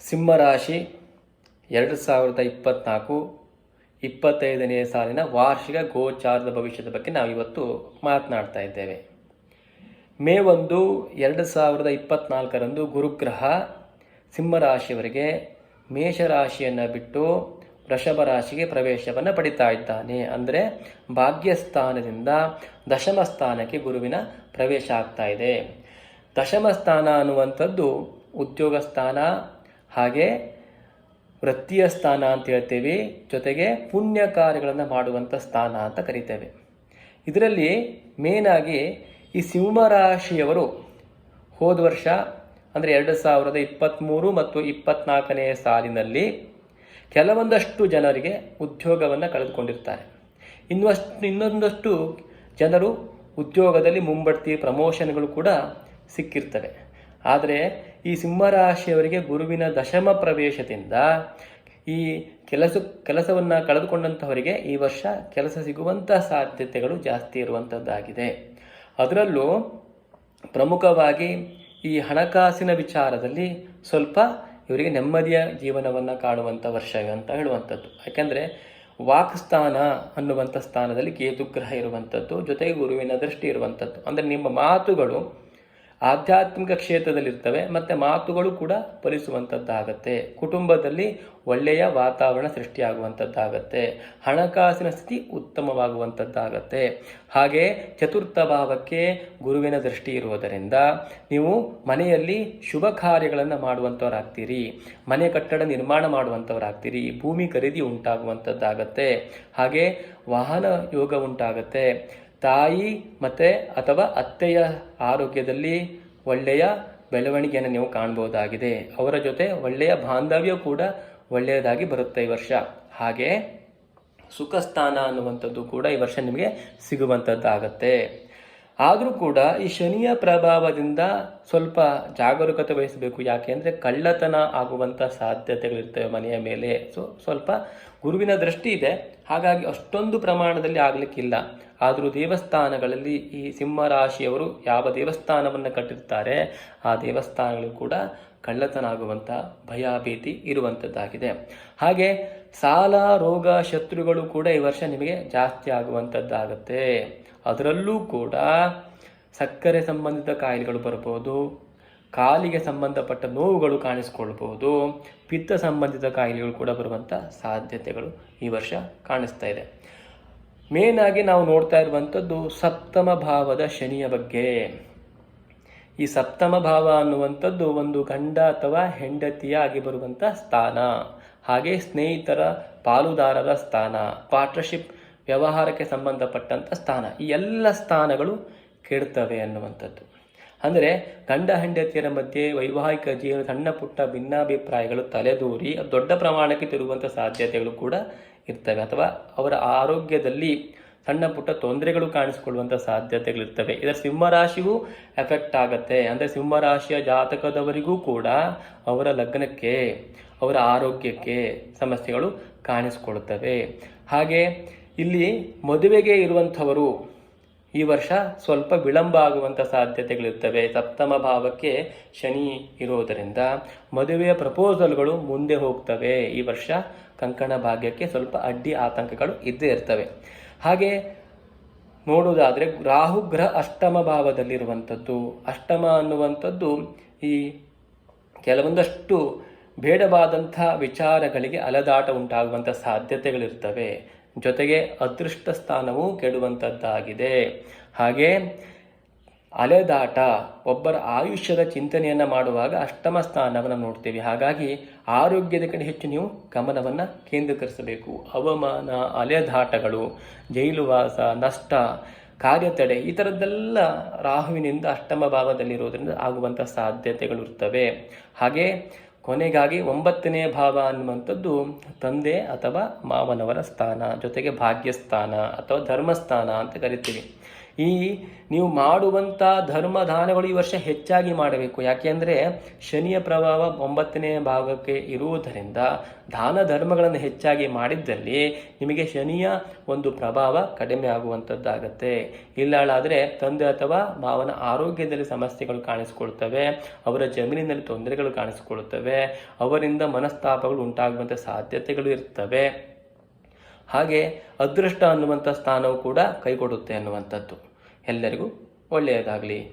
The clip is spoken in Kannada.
ಸಿಂಹರಾಶಿ ಎರಡು ಸಾವಿರದ ಇಪ್ಪತ್ನಾಲ್ಕು ಇಪ್ಪತ್ತೈದನೇ ಸಾಲಿನ ವಾರ್ಷಿಕ ಗೋಚಾರದ ಭವಿಷ್ಯದ ಬಗ್ಗೆ ನಾವು ಇವತ್ತು ಮಾತನಾಡ್ತಾ ಇದ್ದೇವೆ. ಮೇ ಒಂದು ಎರಡು ಸಾವಿರದ ಇಪ್ಪತ್ನಾಲ್ಕರಂದು ಗುರುಗ್ರಹ ಸಿಂಹರಾಶಿಯವರಿಗೆ ಮೇಷರಾಶಿಯನ್ನು ಬಿಟ್ಟು ವೃಷಭ ರಾಶಿಗೆ ಪ್ರವೇಶವನ್ನು ಪಡಿತಾ ಇದ್ದಾನೆ. ಅಂದರೆ ಭಾಗ್ಯಸ್ಥಾನದಿಂದ ದಶಮ ಸ್ಥಾನಕ್ಕೆ ಗುರುವಿನ ಪ್ರವೇಶ ಆಗ್ತಾ ಇದೆ. ದಶಮ ಸ್ಥಾನ ಅನ್ನುವಂಥದ್ದು ಉದ್ಯೋಗ ಸ್ಥಾನ ಹಾಗೆ ವೃತ್ತಿಯ ಸ್ಥಾನ ಅಂತ ಹೇಳ್ತೇವೆ. ಜೊತೆಗೆ ಪುಣ್ಯ ಕಾರ್ಯಗಳನ್ನು ಮಾಡುವಂಥ ಸ್ಥಾನ ಅಂತ ಕರಿತೇವೆ. ಇದರಲ್ಲಿ ಮೇನಾಗಿ ಈ ಸಿಂಹರಾಶಿಯವರು ಹೋದ ವರ್ಷ ಅಂದರೆ ಎರಡು ಸಾವಿರದ ಇಪ್ಪತ್ತ್ಮೂರು ಮತ್ತು ಇಪ್ಪತ್ನಾಲ್ಕನೇ ಸಾಲಿನಲ್ಲಿ ಕೆಲವೊಂದಷ್ಟು ಜನರಿಗೆ ಉದ್ಯೋಗವನ್ನು ಕಳೆದುಕೊಂಡಿರ್ತಾರೆ. ಇನ್ನಷ್ಟು ಇನ್ನೊಂದಷ್ಟು ಜನರು ಉದ್ಯೋಗದಲ್ಲಿ ಮುಂಬಡ್ತಿ ಪ್ರಮೋಷನ್ಗಳು ಕೂಡ ಸಿಕ್ಕಿರ್ತವೆ. ಆದರೆ ಈ ಸಿಂಹರಾಶಿಯವರಿಗೆ ಗುರುವಿನ ದಶಮ ಪ್ರವೇಶದಿಂದ ಈ ಕೆಲಸ, ಕೆಲಸವನ್ನು ಕಳೆದುಕೊಂಡಂಥವರಿಗೆ ಈ ವರ್ಷ ಕೆಲಸ ಸಿಗುವಂಥ ಸಾಧ್ಯತೆಗಳು ಜಾಸ್ತಿ ಇರುವಂಥದ್ದಾಗಿದೆ ಅದರಲ್ಲೂ ಪ್ರಮುಖವಾಗಿ ಈ ಹಣಕಾಸಿನ ವಿಚಾರದಲ್ಲಿ ಸ್ವಲ್ಪ ಇವರಿಗೆ ನೆಮ್ಮದಿಯ ಜೀವನವನ್ನು ಕಾಣುವಂಥ ವರ್ಷ ಅಂತ ಹೇಳುವಂಥದ್ದು ಯಾಕೆಂದರೆ ವಾಕ್ಸ್ಥಾನ ಅನ್ನುವಂಥ ಸ್ಥಾನದಲ್ಲಿ ಕೇತುಗ್ರಹ ಇರುವಂಥದ್ದು ಜೊತೆಗೆ ಗುರುವಿನ ದೃಷ್ಟಿ ಇರುವಂಥದ್ದು ಅಂದರೆ ನಿಮ್ಮ ಮಾತುಗಳು ಆಧ್ಯಾತ್ಮಿಕ ಕ್ಷೇತ್ರದಲ್ಲಿರ್ತವೆ, ಮತ್ತು ಮಾತುಗಳು ಕೂಡ ಫಲಿಸುವಂಥದ್ದಾಗತ್ತೆ ಕುಟುಂಬದಲ್ಲಿ ಒಳ್ಳೆಯ ವಾತಾವರಣ ಸೃಷ್ಟಿಯಾಗುವಂಥದ್ದಾಗತ್ತೆ ಹಣಕಾಸಿನ ಸ್ಥಿತಿ ಉತ್ತಮವಾಗುವಂಥದ್ದಾಗತ್ತೆ ಹಾಗೆ ಚತುರ್ಥ ಭಾವಕ್ಕೆ ಗುರುವಿನ ದೃಷ್ಟಿ ಇರುವುದರಿಂದ ನೀವು ಮನೆಯಲ್ಲಿ ಶುಭ ಕಾರ್ಯಗಳನ್ನು ಮಾಡುವಂಥವರಾಗ್ತೀರಿ ಮನೆ ಕಟ್ಟಡ ನಿರ್ಮಾಣ ಮಾಡುವಂಥವರಾಗ್ತೀರಿ ಭೂಮಿ ಖರೀದಿ ಉಂಟಾಗುವಂಥದ್ದಾಗತ್ತೆ ಹಾಗೆ ವಾಹನ ಯೋಗ ಉಂಟಾಗತ್ತೆ. ತಾಯಿ, ಮತ್ತು ಅಥವಾ ಅತ್ತೆಯ ಆರೋಗ್ಯದಲ್ಲಿ ಒಳ್ಳೆಯ ಬೆಳವಣಿಗೆಯನ್ನು ನೀವು ಕಾಣ್ಬೋದಾಗಿದೆ. ಅವರ ಜೊತೆ ಒಳ್ಳೆಯ ಬಾಂಧವ್ಯ ಕೂಡ ಒಳ್ಳೆಯದಾಗಿ ಬರುತ್ತೆ ಈ ವರ್ಷ. ಹಾಗೆ ಸುಖ ಸ್ಥಾನ ಅನ್ನುವಂಥದ್ದು ಕೂಡ ಈ ವರ್ಷ ನಿಮಗೆ ಸಿಗುವಂಥದ್ದಾಗತ್ತೆ. ಆದರೂ ಕೂಡ ಈ ಶನಿಯ ಪ್ರಭಾವದಿಂದ ಸ್ವಲ್ಪ ಜಾಗರೂಕತೆ ವಹಿಸಬೇಕು. ಯಾಕೆಂದರೆ ಕಳ್ಳತನ ಆಗುವಂಥ ಸಾಧ್ಯತೆಗಳಿರ್ತವೆ ಮನೆಯ ಮೇಲೆ. ಸೊ, ಸ್ವಲ್ಪ ಗುರುವಿನ ದೃಷ್ಟಿ ಇದೆ. ಹಾಗಾಗಿ ಅಷ್ಟೊಂದು ಪ್ರಮಾಣದಲ್ಲಿ ಆಗಲಿಕ್ಕಿಲ್ಲ. ಆದರೂ ದೇವಸ್ಥಾನಗಳಲ್ಲಿ ಈ ಸಿಂಹರಾಶಿಯವರು ಯಾವ ದೇವಸ್ಥಾನವನ್ನು ಕಟ್ಟಿರ್ತಾರೆ ಆ ದೇವಸ್ಥಾನಗಳು ಕೂಡ ಕಳ್ಳತನ ಆಗುವಂಥ ಭಯ ಭೀತಿ ಇರುವಂಥದ್ದಾಗಿದೆ ಹಾಗೆ ಸಾಲ, ರೋಗ, ಶತ್ರುಗಳು ಕೂಡ ಈ ವರ್ಷ ನಿಮಗೆ ಜಾಸ್ತಿ ಆಗುವಂಥದ್ದಾಗತ್ತೆ ಅದರಲ್ಲೂ ಕೂಡ ಸಕ್ಕರೆ ಸಂಬಂಧಿತ ಕಾಯಿಲೆಗಳು ಬರ್ಬೋದು ಕಾಲಿಗೆ ಸಂಬಂಧಪಟ್ಟ ನೋವುಗಳು ಕಾಣಿಸ್ಕೊಳ್ಬೋದು ಪಿತ್ತ ಸಂಬಂಧಿತ ಕಾಯಿಲೆಗಳು ಕೂಡ ಬರುವಂಥ ಸಾಧ್ಯತೆಗಳು ಈ ವರ್ಷ ಕಾಣಿಸ್ತಾ ಇದೆ. ಮೇನ್ ಆಗಿ ನಾವು ನೋಡ್ತಾ ಇರುವಂಥದ್ದು ಸಪ್ತಮ ಭಾವದ ಶನಿಯ ಬಗ್ಗೆ. ಈ ಸಪ್ತಮ ಭಾವ ಅನ್ನುವಂಥದ್ದು ಒಂದು ಗಂಡ ಅಥವಾ ಹೆಂಡತಿಯಾಗಿ ಬರುವಂಥ ಸ್ಥಾನ. ಹಾಗೆ ಸ್ನೇಹಿತರ ಪಾಲುದಾರರ ಸ್ಥಾನ ಪಾರ್ಟ್ನರ್ಶಿಪ್ ವ್ಯವಹಾರಕ್ಕೆ ಸಂಬಂಧಪಟ್ಟಂಥ ಸ್ಥಾನ. ಈ ಎಲ್ಲ ಸ್ಥಾನಗಳು ಕೆಡ್ತವೆ ಅನ್ನುವಂಥದ್ದು. ಅಂದರೆ ಗಂಡ ಹೆಂಡತಿಯರ ಮಧ್ಯೆ ವೈವಾಹಿಕ ಜೀವನ ಸಣ್ಣ ಪುಟ್ಟ ಭಿನ್ನಾಭಿಪ್ರಾಯಗಳು ತಲೆದೂರಿ ದೊಡ್ಡ ಪ್ರಮಾಣಕ್ಕೆ ತಿರುಗುವಂಥ ಸಾಧ್ಯತೆಗಳು ಕೂಡ ಇರ್ತವೆ. ಅಥವಾ ಅವರ ಆರೋಗ್ಯದಲ್ಲಿ ಸಣ್ಣ ಪುಟ್ಟ ತೊಂದರೆಗಳು ಕಾಣಿಸಿಕೊಳ್ಳುವಂಥ ಸಾಧ್ಯತೆಗಳಿರ್ತವೆ. ಇದರ ಸಿಂಹರಾಶಿಗೂ ಎಫೆಕ್ಟ್ ಆಗುತ್ತೆ. ಅಂದರೆ ಸಿಂಹರಾಶಿಯ ಜಾತಕದವರಿಗೂ ಕೂಡ ಅವರ ಲಗ್ನಕ್ಕೆ, ಅವರ ಆರೋಗ್ಯಕ್ಕೆ ಸಮಸ್ಯೆಗಳು ಕಾಣಿಸಿಕೊಳ್ಳುತ್ತವೆ. ಹಾಗೆ ಇಲ್ಲಿ ಮದುವೆಗೆ ಇರುವಂಥವರು ಈ ವರ್ಷ ಸ್ವಲ್ಪ ವಿಳಂಬ ಆಗುವಂಥ ಸಾಧ್ಯತೆಗಳಿರ್ತವೆ. ಸಪ್ತಮ ಭಾವಕ್ಕೆ ಶನಿ ಇರೋದರಿಂದ ಮದುವೆಯ ಪ್ರಪೋಸಲ್ಗಳು ಮುಂದೆ ಹೋಗ್ತವೆ. ಈ ವರ್ಷ ಕಂಕಣ ಭಾಗ್ಯಕ್ಕೆ ಸ್ವಲ್ಪ ಅಡ್ಡಿ ಆತಂಕಗಳು ಇದ್ದೇ ಇರ್ತವೆ. ಹಾಗೆ ನೋಡುವುದಾದರೆ ರಾಹುಗ್ರಹ ಅಷ್ಟಮ ಭಾವದಲ್ಲಿರುವಂಥದ್ದು. ಅಷ್ಟಮ ಅನ್ನುವಂಥದ್ದು ಈ ಕೆಲವೊಂದಷ್ಟು ಬೇಡವಾದಂಥ ವಿಚಾರಗಳಿಗೆ ಅಲದಾಟ ಉಂಟಾಗುವಂಥ ಸಾಧ್ಯತೆಗಳಿರ್ತವೆ. ಜೊತೆಗೆ ಅದೃಷ್ಟ ಸ್ಥಾನವು ಕೆಡುವಂಥದ್ದಾಗಿದೆ ಹಾಗೆ ಅಲೆದಾಟ, ಒಬ್ಬರ ಆಯುಷ್ಯದ ಚಿಂತನೆಯನ್ನು ಮಾಡುವಾಗ ಅಷ್ಟಮ ಸ್ಥಾನವನ್ನು ನೋಡ್ತೀವಿ. ಹಾಗಾಗಿ ಆರೋಗ್ಯದ ಕಡೆ ಹೆಚ್ಚು ನೀವು ಗಮನವನ್ನು ಕೇಂದ್ರೀಕರಿಸಬೇಕು. ಅವಮಾನ, ಅಲೆದಾಟಗಳು ಜೈಲುವಾಸ ನಷ್ಟ, ಕಾರ್ಯತಡೆ, ಈ ಥರದ್ದೆಲ್ಲ ರಾಹುವಿನಿಂದ ಅಷ್ಟಮ ಭಾವದಲ್ಲಿರೋದ್ರಿಂದ ಆಗುವಂಥ ಸಾಧ್ಯತೆಗಳು ಇರ್ತವೆ. ಹಾಗೆ ಕೊನೆಗಾಗಿ ಒಂಬತ್ತನೇ ಭಾವ ಅನ್ನುವಂಥದ್ದು ತಂದೆ ಅಥವಾ ಮಾವನವರ ಸ್ಥಾನ ಜೊತೆಗೆ ಭಾಗ್ಯಸ್ಥಾನ ಅಥವಾ ಧರ್ಮಸ್ಥಾನ ಅಂತ ಕರಿತೀವಿ. ಈ ನೀವು ಮಾಡುವಂಥ ಧರ್ಮ ದಾನಗಳು ಈ ವರ್ಷ ಹೆಚ್ಚಾಗಿ ಮಾಡಬೇಕು. ಯಾಕೆಂದರೆ ಶನಿಯ ಪ್ರಭಾವ ಒಂಬತ್ತನೇ ಭಾಗಕ್ಕೆ ಇರುವುದರಿಂದ ದಾನ ಧರ್ಮಗಳನ್ನು ಹೆಚ್ಚಾಗಿ ಮಾಡಿದ್ದಲ್ಲಿ ನಿಮಗೆ ಶನಿಯ ಒಂದು ಪ್ರಭಾವ ಕಡಿಮೆ ಆಗುವಂಥದ್ದಾಗತ್ತೆ. ಇಲ್ಲಾಳಾದರೆ ತಂದೆ ಅಥವಾ ಮಾವನ ಆರೋಗ್ಯದಲ್ಲಿ ಸಮಸ್ಯೆಗಳು ಕಾಣಿಸಿಕೊಳ್ತವೆ, ಅವರ ಜಮೀನಿನಲ್ಲಿ ತೊಂದರೆಗಳು ಕಾಣಿಸಿಕೊಳ್ಳುತ್ತವೆ ಅವರಿಂದ ಮನಸ್ತಾಪಗಳು ಉಂಟಾಗುವಂಥ ಸಾಧ್ಯತೆಗಳು ಇರ್ತವೆ. ಹಾಗೆ ಅದೃಷ್ಟ ಅನ್ನುವಂಥ ಸ್ಥಾನವು ಕೂಡ ಕೈಕೊಡುತ್ತೆ ಅನ್ನುವಂಥದ್ದು. ಎಲ್ಲರಿಗೂ ಒಳ್ಳೆಯದಾಗಲಿ.